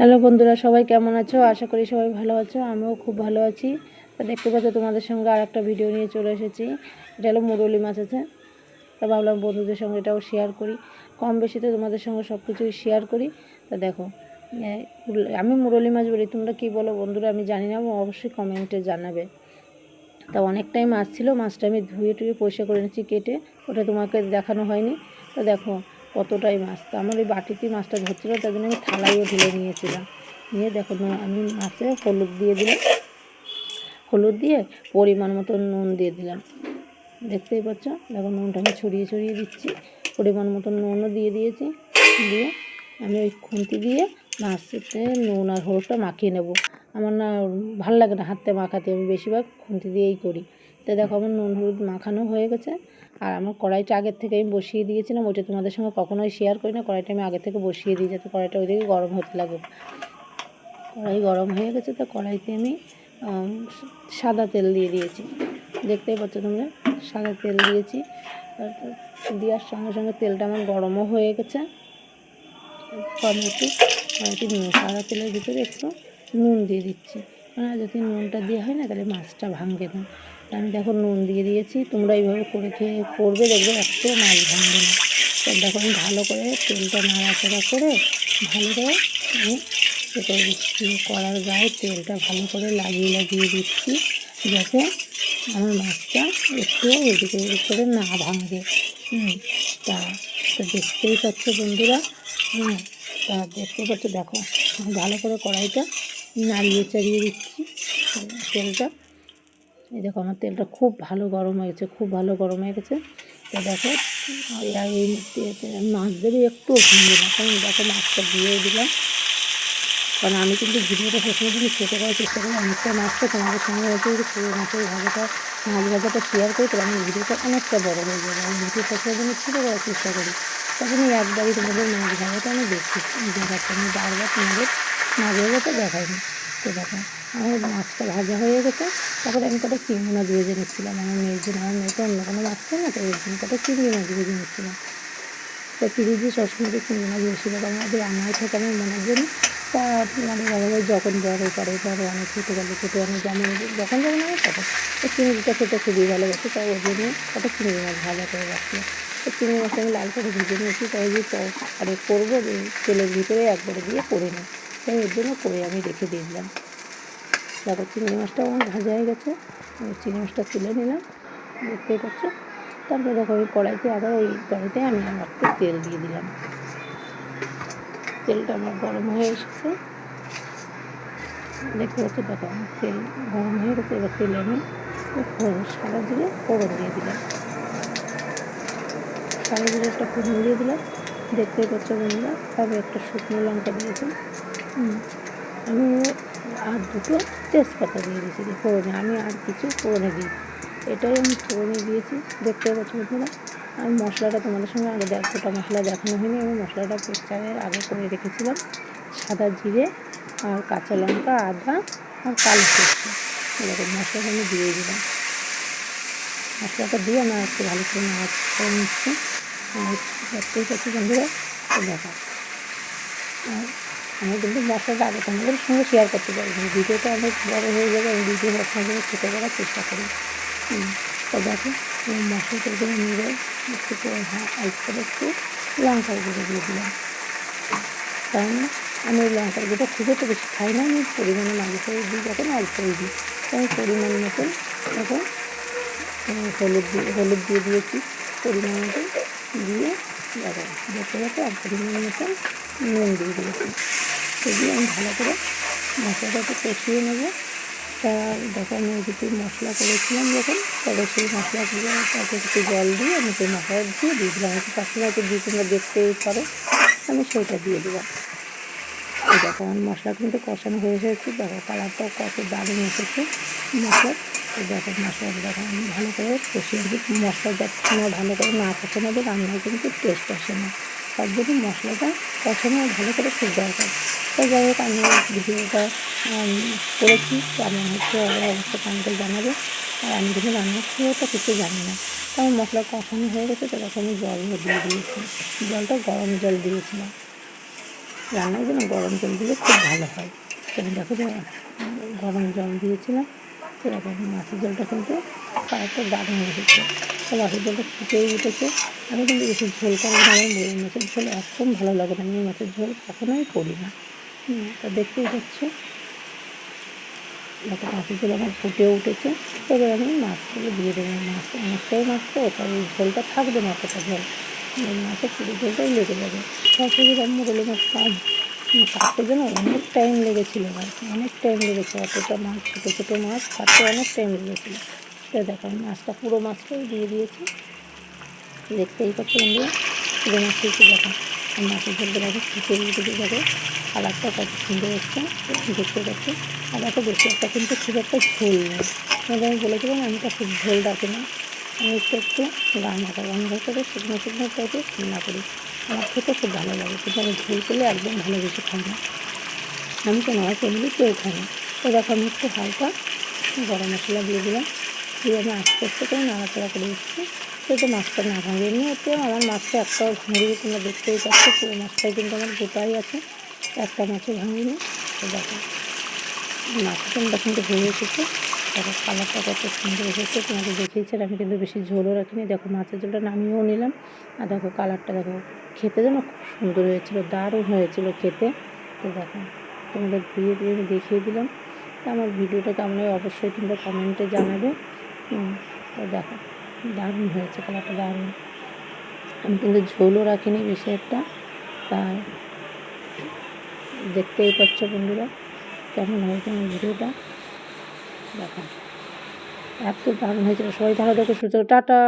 Hello বন্ধুরা, সবাই কেমন আছো? আশা করি সবাই ভালো আছো, আমিও খুব ভালো আছি। তো দেখতে পাচ্ছ তোমাদের সঙ্গে আর একটা ভিডিও নিয়ে চলে এসেছি। এটা হলো মুরলি মাছ আছে। তা ভাবলাম বন্ধুদের সঙ্গে এটাও শেয়ার করি। কম বেশিতে তোমাদের সঙ্গে সব কিছুই শেয়ার করি। তা দেখো আমি মুরলি মাছ বলি, তোমরা কী বলো বন্ধুরা, আমি জানি না অবশ্যই কমেন্টে জানাবে। তা অনেকটাই মাছ ছিল, মাছটা আমি ধুয়ে টুয়ে পয়সা করে নিয়েছি কেটে, ওটা তোমাকে দেখানো হয়নি। তো দেখো কতটাই মাছ তো আমার ওই বাটিতেই মাছটা ধরছিল, তার জন্য আমি থালাইও ঢেলে নিয়েছিলাম। নিয়ে দেখো আমি মাছে হলুদ দিয়ে দিলাম। হলুদ দিয়ে পরিমাণ মতো নুন দিয়ে দিলাম। দেখতেই পাচ্ছ? দেখো, নুনটা আমি ছড়িয়ে ছড়িয়ে দিচ্ছি। পরিমাণ মতো নুনও দিয়ে দিয়েছি। দিয়ে আমি ওই খুন্তি দিয়ে মাছতে নুন আর হলুদটা মাখিয়ে নেব। আমার না ভালো লাগে না হাতে মাখাতে, আমি বেশিরভাগ খুন্তি দিয়েই করি। তো দেখো, আমার নুন হলুদ মাখানো হয়ে গেছে। আর আমার কড়াইটা আগের থেকে আমি বসিয়ে দিয়েছিলাম, ওইটা তোমাদের সঙ্গে কখনোই শেয়ার করি না। কড়াইটা আমি আগে থেকে বসিয়ে দিই যাতে কড়াইটা ওইদিকে গরম হতে লাগে কড়াই গরম হয়ে গেছে, তো কড়াইতে আমি সাদা তেল দিয়ে দিয়েছি। দেখতেই পাচ্ছ তোমরা, সাদা তেল দিয়েছি। দেওয়ার সঙ্গে সঙ্গে তেলটা আমার গরমও হয়ে গেছে। নুন, সাদা তেলের ভিতরে একটু নুন দিয়ে দিচ্ছি। মানে যদি নুনটা দেওয়া হয় না, তাহলে মাছটা ভাঙবে না। আমি দেখো নুন দিয়ে দিয়েছি, তোমরা এইভাবে করে খেয়ে করবে, দেখবে একটু মাছ ভাঙবে না। তো দেখো আমি ভালো করে তেলটা নাড়াচাড়া করে ভালো করে আমি এ করে দিচ্ছি কড়ার গায়ে তেলটা ভালো করে লাগিয়ে লাগিয়ে দিচ্ছি, যাতে আমার মাছটা একটু এদিকে এদিক করে না ভাঙবে। হুম, তা তো দেখতেই পাচ্ছ বন্ধুরা, হুম, তা দেখতে পাচ্ছ, দেখো ভালো করে কড়াইটা নাড়িয়ে চাড়িয়ে দিচ্ছি, তেলটা। এই দেখো আমার তেলটা খুব ভালো গরম হয়ে গেছে, খুব ভালো গরম হয়ে গেছে। তো দেখো এই মাছ দেবে একটু ভেঙে না? কারণ দেখো মাছটা দিয়ে দিলাম। কারণ আমি কিন্তু ভিডিওটা সবসময় কিন্তু ছোটো করার চেষ্টা করি, অনেকটা মাছটা তোমাদের সঙ্গে হয়তো মাছের ভাজাটা, মাছ ভাজাটা শেয়ার করি, তাহলে আমার ভিডিওটা অনেকটা বড় হয়ে যাবে। আমি ভিডিও সবসময় জন্য ছোটো করার চেষ্টা করি তখন এই একবারই তোমাদের মাছ ভাজাটা আমি দেখছি। দেখাচ্ছি, আমি বারবার তোমাদের মাছ ভাজাটা দেখাইনি। তো দেখো আমার মাছটা ভাজা হয়ে গেছে। তারপরে আমি কটা চিংড়ি মাছ ভেজে নিচ্ছিলাম। আমার মেয়ের জন্য, আমার মেয়ে তো অন্য কোনো মাছ খায় না, তো ওই জন্য কটা চিংড়ি মাছ ভেজে নিচ্ছিলাম। তো ফ্রিজে সবসময় চিংড়ি মাছ বেশিরভাগ আমাদের আনাই থাকে আমার মনের জন্য তা মানে বাবা যখন বড় করে বড় অনেক ছোটো গেলে ছোটো অনেক যেমন যখন যখন আমি তখন তো চিংড়িটা খেতে খুবই ভালোবাসে। তাই ওই জন্য কটা চিংড়ি মাছ ভাজা করে রাখলাম তো চিংড়ি মাছটা আমি লাল করে ভেজে নিয়েছি, তাই যে আরে করব যে তেলের ভিতরে একবারে দিয়ে করে নিই। তাই এর জন্য করে আমি রেখে দিয়েছিলাম। তারপর চিংড়ি মাছটাও আমার ভাজা হয়ে গেছে। চিংড়ি মাছটা তুলে নিলাম। দেখতেই পাচ্ছ? তারপরে দেখো ওই কড়াইতে আবার ওই কড়াইতে আমি আমার তেল দিয়ে দিলাম। তেলটা আমার গরম হয়ে এসেছে। দেখতে পাচ্ছ? দেখো তেল গরম হয়ে গেছে। এবার তেলে আমি সাদা জিরে ফোড়ন দিয়ে দিলাম। সাদা জিরে একটা ফোড়ন দিয়ে দিলাম। দেখতেই পাচ্ছ বন্ধুরা, তবে একটা শুকনো লঙ্কা দিয়েছি। আমি আর দুটো তেজপাতা দিয়ে দিয়েছি ফোড়নে। আমি আর কিছু ফোড়নে দিই এটাই আমি ফোড়নে দিয়েছি। দেখতে পাচ্ছি বন্ধুরা, আমি মশলাটা তোমাদের সঙ্গে আগে দেখ মশলা দেখানো হয়নি। আমি মশলাটা প্রেসারের আগে করে রেখেছিলাম। সাদা জিরে আর কাঁচা লঙ্কা, আদা আর কালো সরষে। এরকম মশলাটা আমি দিয়ে দিলাম। মশলাটা দিয়ে আমার একটু ভালো করে নাড়া করে নিচ্ছি। আর দেখতেই পাচ্ছি বন্ধুরা দেখো। আর আমি কিন্তু মশলাটা আগে তোমাদের সঙ্গে শেয়ার করতে পারি ভিডিওটা অনেক বড় হয়ে যাবে, আমি ভিডিও সবসময় জন্য ছোটো করার চেষ্টা করি। তো দেখো এই মশলাটা দিয়ে নিয়ে একটু করে হ্যাঁ অল্প করে একটু লঙ্কার গুঁড়ো দিয়ে দিলাম। কারণ আমি ওই লঙ্কার গুঁড়োটা খুব একটা বেশি খাই না, আমি পরিমাণে মাঝে সাঝে দিই, যখন অল্পই দিই। তো আমি পরিমাণ মতন তখন হলুদ দিয়ে হলুদ দিয়ে দিয়েছি, পরিমাণ মতন দিয়ে দেখো দেখতে দেখো, আর পরিমাণ মতন নুন দিয়ে দিয়েছি। দিয়ে আমি ভালো করে মশলাটাকে কষিয়ে নেব। তা দেখো আমি ওদিকে মশলা করেছিলাম যখন তবে সেই মশলাগুলো তাতে একটু জল দিয়ে আমি সেই মশলা দিয়ে দিয়ে দিলাম। একটু পাশে হয়তো দিয়ে তোমরা দেখতেই পারো, আমি সেইটা দিয়ে দিলাম। দেখো, আমার মশলা কিন্তু কষানো হয়ে এসেছে। দেখো, কালারটাও কত দারুণ এসেছে মশলা তো দেখো, মশলাটা দেখো, আমি ভালো করে কষিয়ে দিই মশলা যতক্ষণ না ভালো করে না কষানো রান্নায় কিন্তু টেস্ট আসে না। তার জন্য মশলাটা প্রথমে ভালো করে খুব দরকার। তো যাই হোক, আমি ভিডিওটা করেছি। কেমন হচ্ছে ওরা অবশ্যই কমেন্টে জানাবে। আর আমি কিন্তু রান্না তো কিছু জানি না। তো আমার মশলা কষানো হয়ে গেছে, তো আমি জল দিয়ে দিয়েছি। জলটা গরম জল দিয়েছিলাম। রান্নার জন্য গরম জল দিলে খুব ভালো হয়। তুমি দেখো গরম জল দিয়েছিলাম। এরকম মাছের জলটা কিন্তু কালারটা দারুণ এসেছে তো মাছের জলটা ফুটেই উঠেছে। আমি কিন্তু বেশি ঝোল করি না, আমার মাছের ঝোল একদম ভালো লাগে না। আমি মাছের ঝোল কখনোই করি না। তা দেখতেই দেখো, মাছের ঝোল আমার ফুটে উঠেছে। তবে আমি মাছগুলো দিয়ে দেবো। মাছ অনেকটাই মাছ তো তাই ঝোলটা থাকবে অতটা ঝোল। মাছের পুরো ঝোলটাই লেগে যাবে। তারপরে মুরলি মাছ কাজ কাটতে যেন অনেক টাইম লেগেছিলো ভাই অনেক টাইম লেগেছে অতটা মাছ ছোটো ছোটো মাছ কাটতে অনেক টাইম লেগেছিলো। তো দেখো, আমি মাছটা, পুরো মাছটাই দিয়ে দিয়েছি। দেখতেই পাচ্ছি বন্ধুরা, পুরো মাছটা একটু দেখো। মাছের ঝোলটা দেখো ফুটে উঠে দেখো। কালারটা কত সুন্দর এসছে দেখতে পাচ্ছি আর দেখো, বেশি একটা কিন্তু খুব একটা ঝোল নেই তোমাদের আমি বলেছিলাম, আমি তো খুব ঝোল রাখি না। আমি একটু একটু রান্না করি রান্না করে শুকনো শুকনো টাইপের রান্না করি। আমার খেতে খুব ভালো লাগে, কিন্তু আমি ঝোল করলে একদম ভালো বেশি খাই না। আমি তো নয় এমনি কেউ খাই না। তো দেখো, আমি একটু হালকা গরম মশলা দিয়ে দিলাম। দিয়ে আমি আস্তে আস্তে করে নাড়াচাড়া করে দিচ্ছি যাতে মাছটা না ভাঙে এমনিতেও আমার মাছটা একটাও ভাঙিয়ে তোমরা দেখতেই পাচ্ছ, পুরো মাছটাই কিন্তু আমার গোটাই আছে। একটা মাছও ভাঙিনি। তো দেখো, মাছটা কিন্তু হয়ে এসেছে। দেখো কালারটা কত সুন্দর এসেছে তোমাকে দেখিয়েছি আমি কিন্তু বেশি ঝোলও রাখিনি। দেখো মাছের ঝোলটা নামিয়েও নিলাম। আর দেখো কালারটা দেখো, খেতে যেন খুব সুন্দর হয়েছিল, দারুণ হয়েছিল খেতে। তো দেখো, তোমাদের ধুয়ে ধুয়ে আমি দেখিয়ে দিলাম। তো আমার ভিডিওটা কেমন হয় অবশ্যই তোমরা কমেন্টে জানাবে। তো দেখো, দারুণ হয়েছে কালারটা, দারুণ। আমি কিন্তু ঝোলও রাখিনি বেশি একটা, তাই দেখতেই পাচ্ছ বন্ধুরা, কেমন হয়েছে আমার ভিডিওটা। দেখো এত দারুণ হয়েছিল। সবাই ভালো দেখো সুযোগ টাটা।